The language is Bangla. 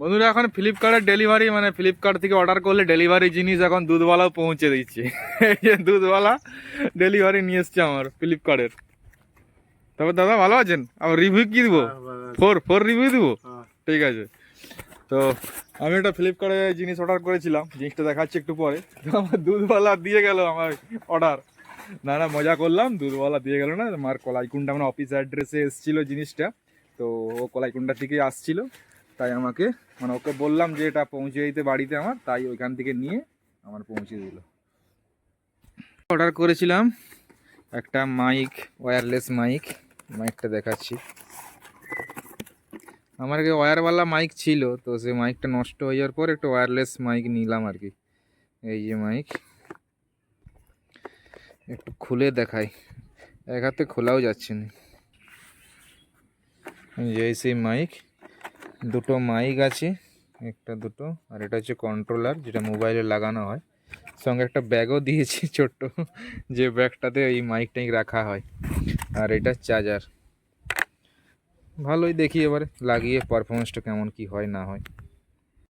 বন্ধুরা এখন ফ্লিপকার্টের ডেলিভারি মানে ফ্লিপকার্ট থেকে অর্ডার করলে ডেলিভারি জিনিস এখন দুধওয়ালাও পৌঁছে দিচ্ছে। এই যে দুধওয়ালা ডেলিভারি নিয়ে এসছে আমার ফ্লিপকার্টের তবে দাদা ভালো আছেন? আবার রিভিউ কি দিব? ফোর ফোর রিভিউ দিব? ঠিক আছে। তো আমি একটা ফ্লিপকার্টে জিনিস অর্ডার করেছিলাম জিনিসটা দেখাচ্ছি একটু পরে। তো আমার দুধওয়ালা দিয়ে গেল আমার অর্ডার না না মজা করলাম দুধওয়ালা দিয়ে গেল না। আমার কলাইকুণ্ডা আমার অফিস অ্যাড্রেসে এসেছিল জিনিসটা। তো ও কলাইকুণ্ডা থেকে আসছিল। তাই আমাকে মানে ওকে বললাম যে এটা পৌঁছে দিতে বাড়িতে আমার, তাই ওইখান থেকে নিয়ে আমার পৌঁছে দিল। অর্ডার করেছিলাম একটা মাইক ওয়্যারলেস মাইক মাইকটা দেখাচ্ছি। আমার কাছে ওয়্যারওয়ালা মাইক ছিল, তো সেই মাইকটা নষ্ট হয়ে যাওয়ার পর একটা ওয়্যারলেস মাইক নিলাম আর কি। এই যে মাইক একটু খুলে দেখাই। এক হাতে খোলাও যাচ্ছে না। এই সেই মাইক দুটো মাইক আছে, একটা দুটো, আর এটা হচ্ছে কন্ট্রোলার যেটা মোবাইলে লাগানো হয়। সঙ্গে একটা ব্যাগও দিয়েছি ছোট্ট, যে ব্যাগটাতে এই মাইক টাইক রাখা হয়। আর এটা চার্জার ভালোই দেখি এবারে, লাগিয়ে পারফরমেন্সটা কেমন কি হয় না হয়।